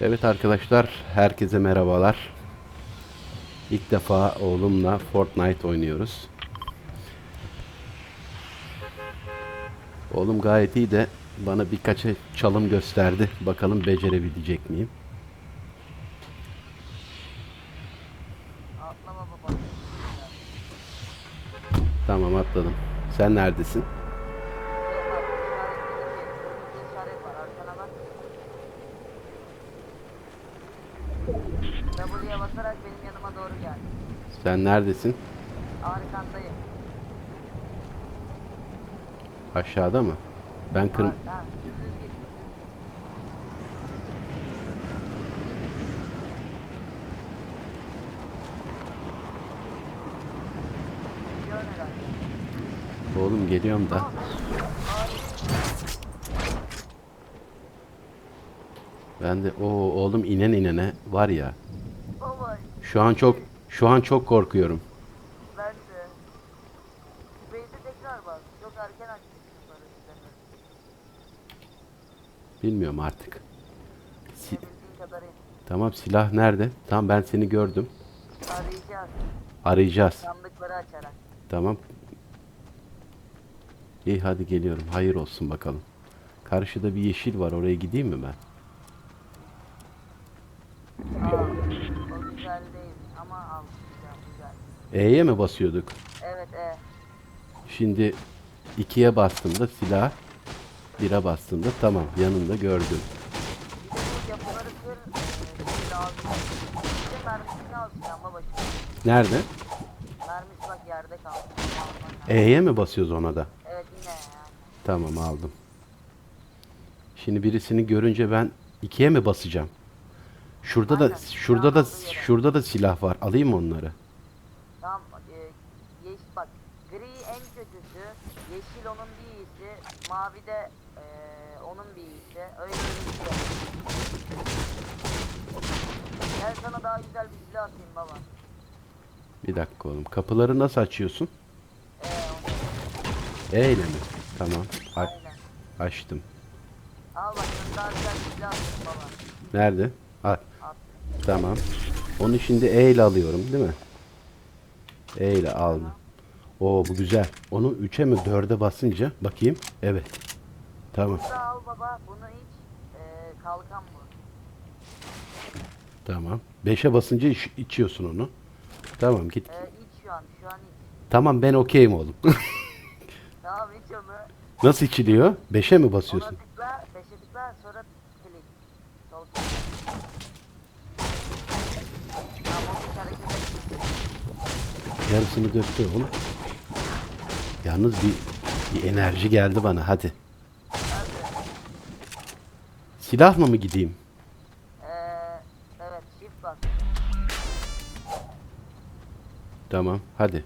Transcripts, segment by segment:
Evet arkadaşlar, herkese merhabalar. İlk defa oğlumla Fortnite oynuyoruz. Oğlum gayet iyi de bana birkaç çalım gösterdi. Bakalım becerebilecek miyim? Tamam atladım. Sen neredesin? Şey bak, işaretli bir işaret var. Arkana bak. W'ye basarak benim yanıma doğru gel. Sen neredesin? Arkandayım. Aşağıda mı? Ben kır... Oğlum geliyorum da. Ben de o oğlum inen inene var ya. Şu an çok şu an çok korkuyorum. ben de. Space'e tekrar bak. Çok erken sistemi. Bilmiyorum artık. Si- Bildiğin kadarıyla. tamam silah nerede? Tamam ben seni gördüm. Arayacağız. Arayacağız. Sandıkları açarak. Tamam. İyi hadi geliyorum. Hayır olsun bakalım. Karşıda bir yeşil var. Oraya gideyim mi ben? Aa, o güzel değil ama al. Güzel, güzel. E'ye mi basıyorduk? Evet, e. Şimdi ikiye bastığımda silah, bire bastığımda tamam yanında gördüm. Yapıları. E, lazım. Bir de mermisini al Sinan baba. Nerede? Mermisi bak yerde kaldı. E'ye mi basıyoruz ona da? Evet yine ya. Tamam aldım. Şimdi birisini görünce ben ikiye mi basacağım? Şurada da Aynen, şurada da şurada da silah var. Alayım mı onları? Tamam. E, yeşil bak. Gri en kötüsü. Yeşil onun bir iyisi. Mavi de e, onun bir iyisi. Öyle bir şey. Gel sana daha güzel bir silah atayım baba. Bir dakika oğlum. Kapıları nasıl açıyorsun? E, onu, mi? Tamam. A- aynen. açtım. Al bak sana daha güzel bir silah atayım baba. Nerede? Al. At. Tamam. Onu şimdi E ile alıyorum değil mi? E ile aldım. Oo bu güzel. Onu 3'e mi 4'e basınca bakayım. Evet. Tamam. Bunu da al baba. Bunu iç. E, kalkan bu. Tamam. 5'e basınca iç- içiyorsun onu. Tamam git. E, iç şu an. Şu an iç. Tamam ben okeyim oğlum. Tamam iç onu. Nasıl içiliyor? 5'e mi Ona basıyorsun? tıkla. Beşe tıkla. Sonra klik. Sol klik. Tamam. Yarısını döktü oğlum. Yalnız bir, bir enerji geldi bana hadi. Silahla mı gideyim? Ee, evet shift bas. Tamam hadi.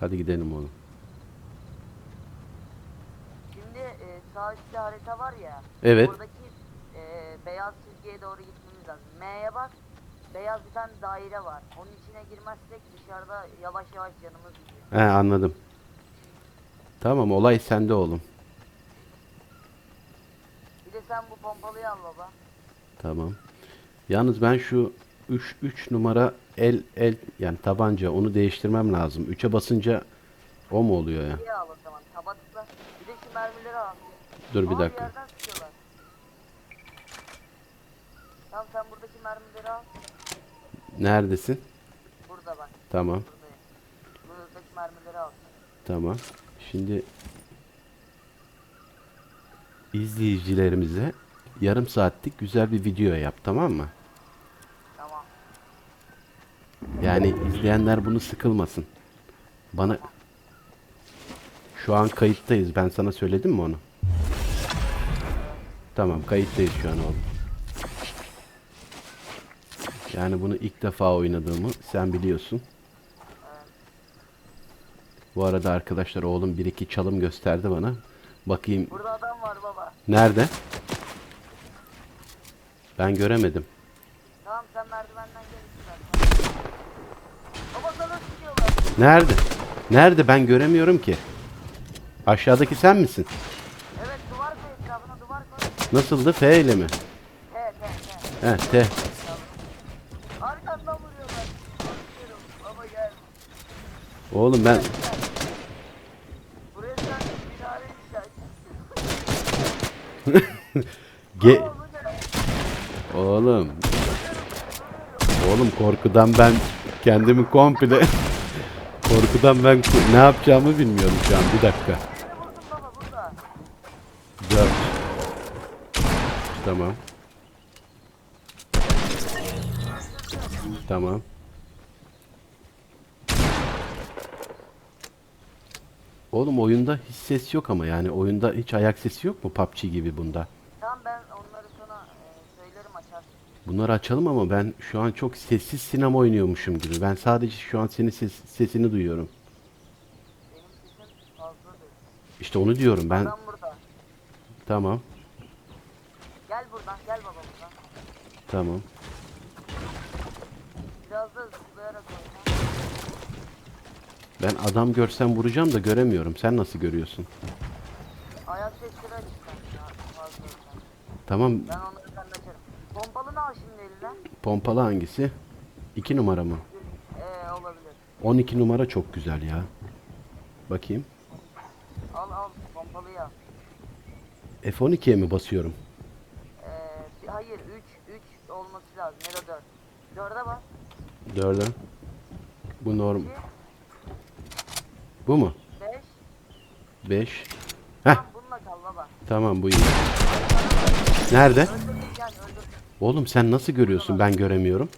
Hadi gidelim. Oğlum. Şimdi e, sağ üstte harita var ya. Evet. Oradaki e, beyaz çizgiye doğru gitmemiz lazım. M'ye bak. Beyaz bir tane daire var. Onun içine girmezsek dışarıda yavaş yavaş canımız gidiyor. He anladım. Tamam olay sende oğlum. Bir de sen bu pompalıyı al baba. Tamam. Yalnız ben şu 3 3 numara el el yani tabanca onu değiştirmem lazım. 3'e basınca o mu oluyor ya? İyi al o zaman. Taba tıkla. Bir de şu mermileri al. Dur bir Aa, dakika. yerden sıkıyorlar. Tamam sen buradaki mermileri al. Neredesin? Burada bak. Tamam. Buradayım. Buradaki mermileri al. Tamam. Şimdi izleyicilerimize yarım saatlik güzel bir video yap tamam mı? Tamam. Yani izleyenler bunu sıkılmasın. Bana şu an kayıttayız. Ben sana söyledim mi onu? Tamam kayıttayız şu an oğlum. Yani bunu ilk defa oynadığımı sen biliyorsun. Bu arada arkadaşlar oğlum bir iki çalım gösterdi bana. Bakayım Burada adam var baba. nerede? Ben göremedim. Tamam sen merdivenden gel istersen. Baba sana sıkıyorlar. Nerede? Nerede? Ben göremiyorum ki. Aşağıdaki sen misin? Evet duvar koy etrafına duvar Nasıldı? F ile mi? T T T. He T. Arkandan vuruyorlar. Korkuyorum. Baba gel. Oğlum ben ge? Oğlum. Oğlum korkudan ben kendimi komple korkudan ben ne yapacağımı bilmiyorum şu an. Bir dakika. Dört. Tamam. Tamam. Oğlum oyunda hiç ses yok ama yani oyunda hiç ayak sesi yok mu PUBG gibi bunda? Tamam ben onları sana e, söylerim açarsın. Bunları açalım ama ben şu an çok sessiz sinema oynuyormuşum gibi. Ben sadece şu an senin ses, sesini duyuyorum. Benim sesim fazladır. İşte onu diyorum ben. Adam burada. Tamam. Gel buradan gel baba buradan. Tamam. Biraz da zıplayarak oyna. Ben adam görsem vuracağım da göremiyorum. Sen nasıl görüyorsun? Ayak sesleri ya, fazla. Tamam. Ben onları senden açarım. Pompalını al şimdi eline. Pompalı hangisi? 2 numara mı? Ee olabilir. 12 numara çok güzel ya. Bakayım. Al al pompalıyı al. F12'ye mi basıyorum? Ee, hayır 3 3 olması lazım. Da 4. 4'e bas. 4'e. Bu norm. 2 Bu mu? 5 5. Heh bununla kal baba. tamam bu iyi. Nerede? Öldür gel öldür. Oğlum sen nasıl görüyorsun? Ben göremiyorum.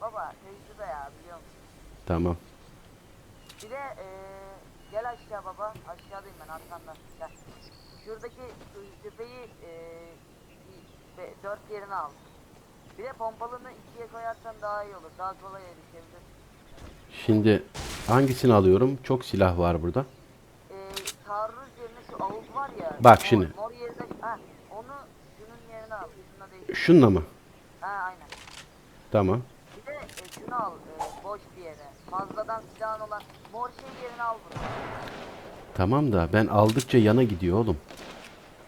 Baba tecrübe ya biliyor musun? Tamam. Bir de ee, gel aşağı baba. Aşağıdayım ben arkandan. Gel. Şuradaki tepeyi be- dört yerine al. Bir de pompalını ikiye koyarsan daha iyi olur. Daha kolay erişebilir. Şimdi hangisini alıyorum? Çok silah var burada. Ee, taarruz yerine şu avuk var ya. Bak şimdi. Mor yerine ha, onu şunun yerine al. Şununla değil. Mı? Ha aynen. Tamam. Bir de e, şunu al. e, boş bir yere. Fazladan silahın olan mor şey yerine al bunu. Tamam da ben aldıkça yana gidiyor oğlum.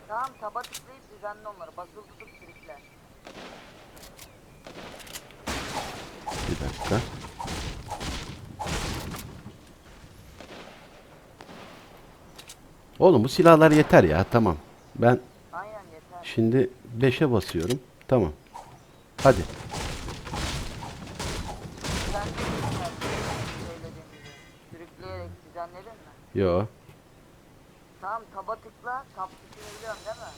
Tamam taba tıklayıp düzenle onları. Basılı tutup sürükle. Bir dakika. Oğlum bu silahlar yeter ya tamam. Ben Aynen yeter. şimdi 5'e basıyorum. Tamam. Hadi. Düzenle yeter. Söylediğim gibi. Sürükleyerek düzenledin mi? Yo. Tamam taba tıkla. Tab tuşunu biliyorsun değil mi?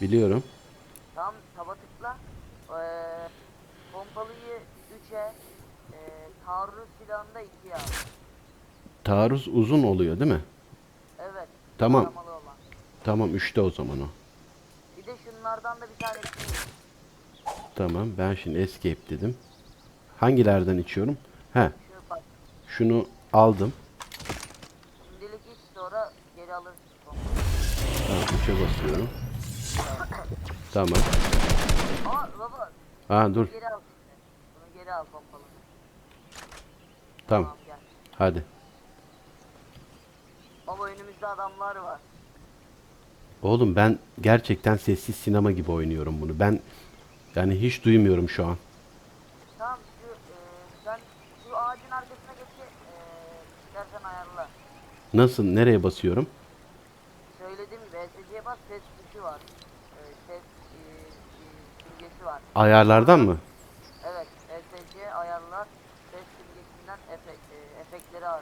Biliyorum. Tamam taba tıkla. Ee, pompalıyı 3'e e, taarruz silahını da 2'ye al. Taarruz uzun oluyor değil mi? Tamam. taramalı olan. Tamam 3'te o zaman o. Bir de şunlardan da bir tane içeyim. Tamam ben şimdi escape dedim. Hangilerden içiyorum? He bak. şunu aldım. Şimdilik iç sonra geri alırsın. Tamam 3'e basıyorum. Tamam. Aa baba Ha dur. geri al. Bunu geri al pompalı. Tamam. gel. Hadi. Önümüzde adamlar var. Oğlum ben gerçekten sessiz sinema gibi oynuyorum bunu. Ben yani hiç duymuyorum şu an. Tamam şu e, sen şu ağacın arkasına geç e, istersen ayarla. Nasıl nereye basıyorum? Söylediğim gibi SC'ye bas ses tuşu var. E, ses e, e, simgesi var. Ayarlardan mı? Evet SC ayarlar ses simgesinden efekt, e, efektleri al.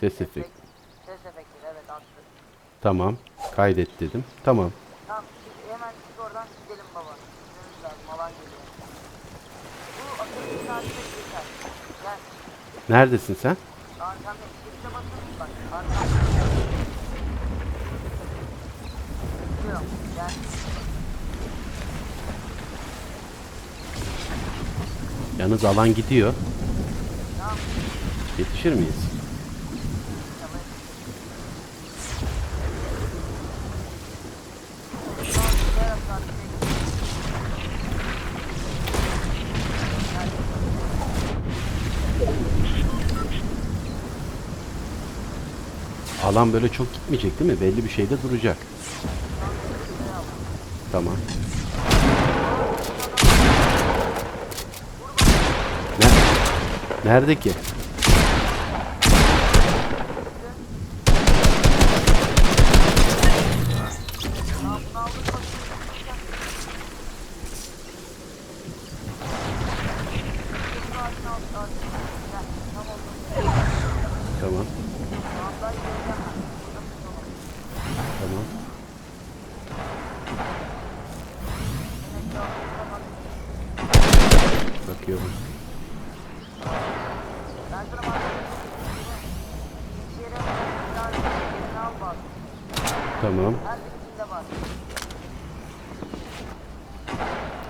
Ses efekt. Ses efektleri evet attı. Tamam. Kaydet dedim. Tamam. Tamam şimdi hemen çık oradan gidelim baba. Gitmemiz lazım alan geliyor. Bu akıllı saatine yeter. Gel. Neredesin sen? Arkamda shift'e basın bak. Arkamda. Gidiyorum. Gel. Yalnız alan gidiyor. Tamam. Yetişir miyiz? Tamam. Tamam, gidiyorum saatine. Alan böyle çok gitmeyecek değil mi? Belli bir şeyde duracak. Tamam. Ne? Nerede ki? Tamam bunu aldık bakayım. Şunun ağacını al, ağacını al. Gel, tam oldu. Tamam. Tamam, daha iyi göreceğim ben. Burada mı olur? Tamam. Yine etrafımıza bak. Bakıyorum. Ben sana bahsedeyim. İkinci yere bir daha yerini al bak. Tamam.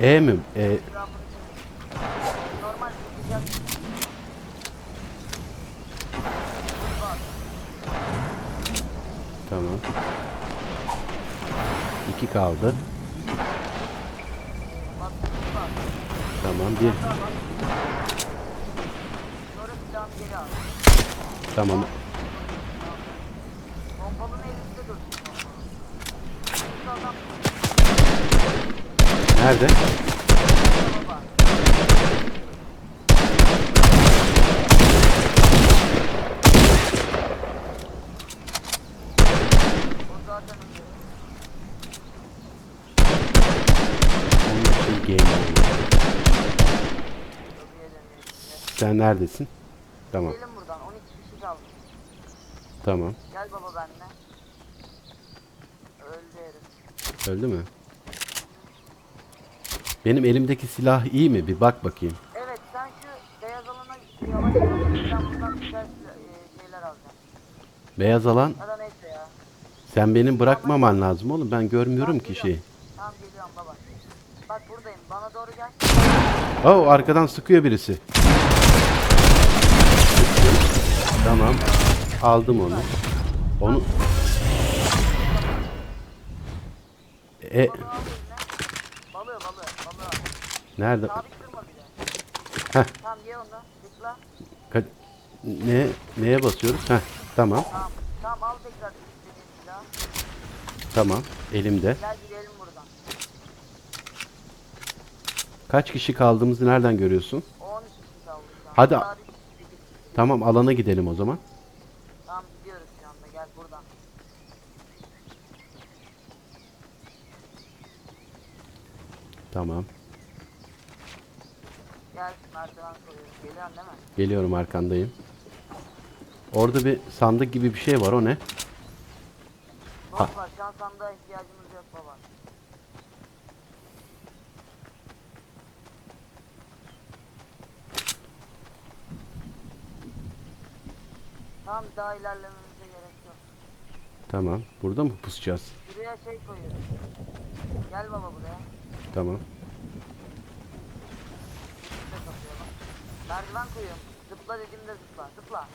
E mi? E, tamam. İki kaldı. Tamam. Bir. Tamam. Pompalının elinde dursun. Şurada adam Nerede? baba. O zaten ölüyor. Onun için game oynuyor. Lobiye dönüyor şimdi. Sen neredesin? Tamam. Gidelim buradan. 12 kişi kaldı. Tamam. Gel baba benimle. Öldü herif. Öldü mü? Benim elimdeki silah iyi mi? Bir bak bakayım. Evet sen şu beyaz alana yavaş yavaş sen buradan güzel e, şeyler alacaksın. Beyaz alan Ya da neyse ya. sen benim bırakmaman lazım oğlum. Ben görmüyorum ki şeyi. Tamam geliyorum baba. Bak buradayım. Bana doğru gel. Oh arkadan sıkıyor birisi. Tamam. Aldım onu. Onu E al eline. Balığı balığı balığı. al. Nerede? Sabit durma bir de. Heh. Tamam ye onu. Tıkla. Ka- ne neye basıyoruz? Heh. Tamam. Tamam. Tamam al tekrar istediğin silahı. Tamam. Elimde. Gel gidelim buradan. Kaç kişi kaldığımızı nereden görüyorsun? O 12 kişi kaldı şu an. Hadi. Sabit. Tamam alana gidelim o zaman. Tamam gidiyoruz şu anda. Gel buradan. Tamam. Geliyorsun değil mi? Geliyorum arkandayım. Orada bir sandık gibi bir şey var. O ne? Ha. Şu an sandığa ihtiyacımız yok baba. Tamam daha ilerlememize gerek yok. Tamam. Burada mı pusacağız? Şuraya şey koyuyoruz. Gel baba buraya. Tamam. Şurada kapayalım. Merdiven koyuyorum. Zıpla dediğimde zıpla. Zıpla.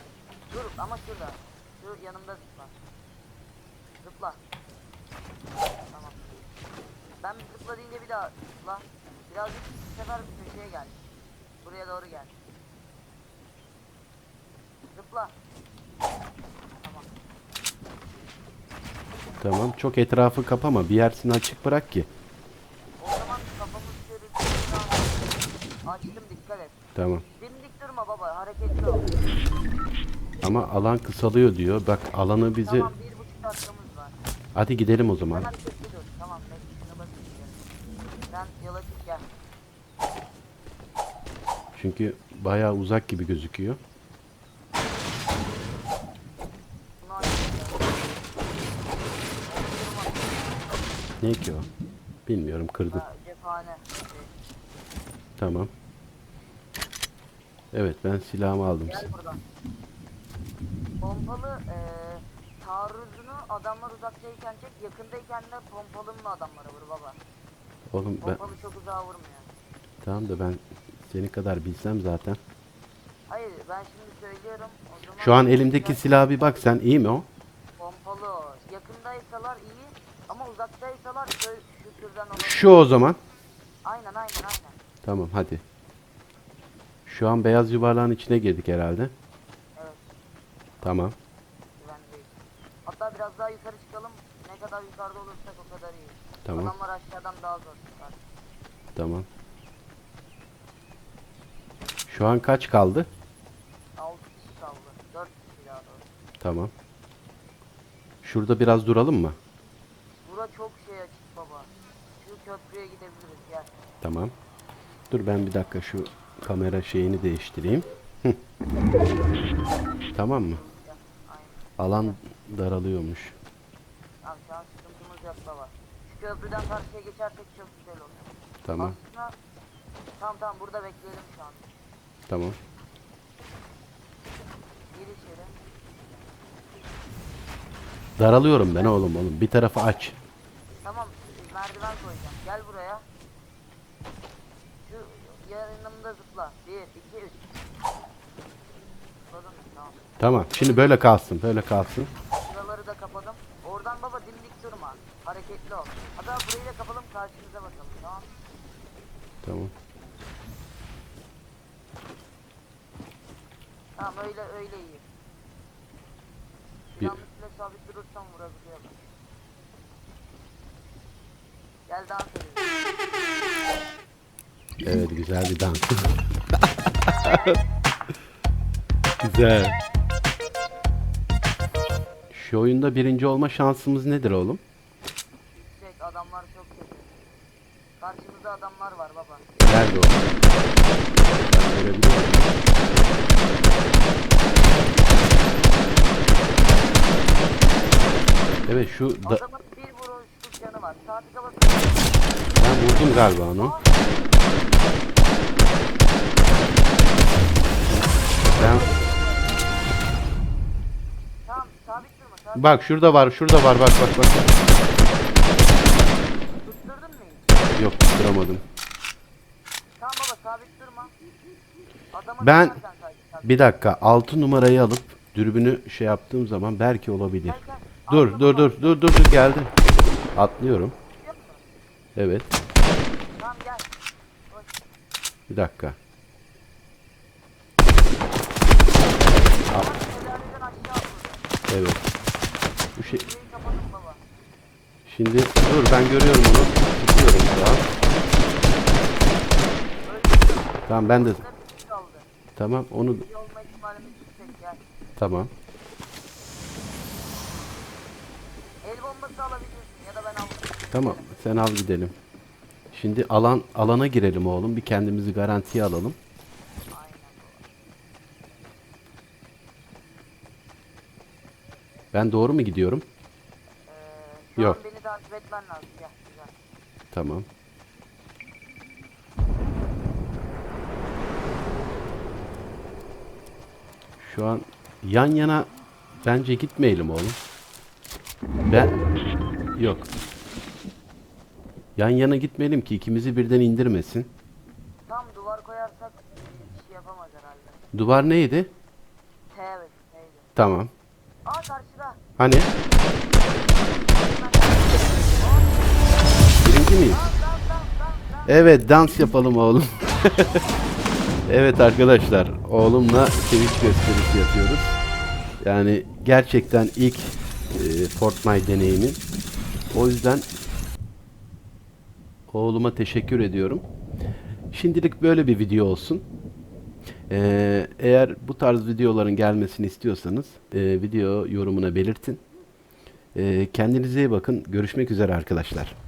Dur ama şurada. Şu yanımda zıpla. Zıpla. Tamam. Ben zıpla deyince bir daha zıpla. Birazcık bu sefer bir köşeye gel. Buraya doğru gel. Zıpla. Tamam. Tamam. Çok etrafı kapama. Bir yersini açık bırak ki. O zaman kafamız Açtım dikkat et. Tamam. Dimdik durma baba hareketli ol. Ama alan kısalıyor diyor. Bak alanı bizi... Tamam bir buçuk dakikamız var. Hadi gidelim o zaman. Hemen sesli dur. Tamam bekle şuna basın. Sen yola çık gel. Çünkü bayağı uzak gibi gözüküyor. Bunu. Ne ki o? Bilmiyorum kırdım. Ha, cephane. Tamam. Evet ben silahımı aldım. Gel buradan. Pompalı eee taarruzunu adamlar uzaktayken çek, yakındayken de pompalınla adamlara vur baba. Oğlum ben Pompalı çok uzağa vurmuyor. tamam da ben seni kadar bilsem zaten. Hayır ben şimdi söylüyorum. O zaman Şu an elimdeki silaha bir bak sen iyi mi o? Pompalı o. Yakındaysalar iyi ama uzaktaysalar şöyle şu türden olabilir. Şu o zaman. Aynen aynen aynen. Tamam hadi. Şu an beyaz yuvarlağın içine girdik herhalde. Evet Tamam. güvendeyiz. Hatta biraz daha yukarı çıkalım. Ne kadar yukarıda olursak o kadar iyi. Tamam. Adamlar aşağıdan daha zor çıkar. Tamam. Şu an kaç kaldı? 6 kişi kaldı. 4 kişi daha doğrusu. Tamam. Şurada biraz duralım mı? Bura çok şey açık baba. Şu köprüye gidebiliriz gel. Tamam. Dur ben bir dakika şu kamera şeyini değiştireyim. Tamam mı? Alan daralıyormuş. Köprüden karşıya geçersek çok güzel olur. Tamam. Aslında tamam tamam burada bekleyelim şu an. Tamam. Gir içeri. Daralıyorum ben oğlum oğlum. Bir tarafı aç. Tamam merdiven koyacağım. Gel buraya. Şu yanımda zıpla. 1, 2, 3. Zıpladın mı? Tamam. Şimdi böyle kalsın. Böyle kalsın. Şuraları da kapadım. Oradan baba dimdik durma. Hareketli ol. Hatta burayı da kapalım karşımıza bakalım tamam. Tamam. Tamam öyle öyle iyi. Bir- Yanlışlıkla sabit durursam vurabiliyor bak. Gel dans edelim. Evet güzel bir dans. güzel. Şu oyunda birinci olma şansımız nedir oğlum? Yüksek adamlar çok kötü. Karşımızda adamlar var baba. Nerede o? Ben görebiliyor muyum? Evet şu da, Adamın bir vuruşluk canı var. Saati kapat. ben vurdum galiba onu. Ben bak şurada var, şurada var bak bak bak. Tutturdun mu hiç? Yok tutturamadım. Tamam baba sabit durma. Adamı Ben- tutarsan sadece sabit. Bir dakika 6 numarayı alıp dürbünü şey yaptığım zaman belki olabilir. Gel, gel. Dur dur dur dur dur dur geldim. Atlıyorum. Biliyor musun? Evet. Tamam gel. Bir dakika. Aşağı atladı. Evet. Bu şey şimdi dur ben görüyorum onu. Tutuyorum şu an. Tamam ben de tamam onu tamam. El bombası alabilirsin ya da ben alırım. Tamam sen al gidelim. Şimdi alan alana girelim oğlum. Bir kendimizi garantiye alalım. Aynen baba. Ben doğru mu gidiyorum? Ee, şu Yok. an beni takip etmen lazım. Gel güzel. Tamam. Şu an yan yana bence gitmeyelim oğlum. Ben yok. Yan yana gitmeyelim ki ikimizi birden indirmesin. Tam duvar koyarsak bir şey yapamaz herhalde. Duvar neydi? T evet neydi? Tamam. Hani? Birinci miyiz? Evet dans yapalım oğlum. evet arkadaşlar oğlumla Twitch gösterisi yapıyoruz. Yani gerçekten ilk e, Fortnite deneyimim. O yüzden oğluma teşekkür ediyorum. Şimdilik böyle bir video olsun. Ee, eğer bu tarz videoların gelmesini istiyorsanız e, video yorumuna belirtin. Ee, kendinize iyi bakın. Görüşmek üzere arkadaşlar.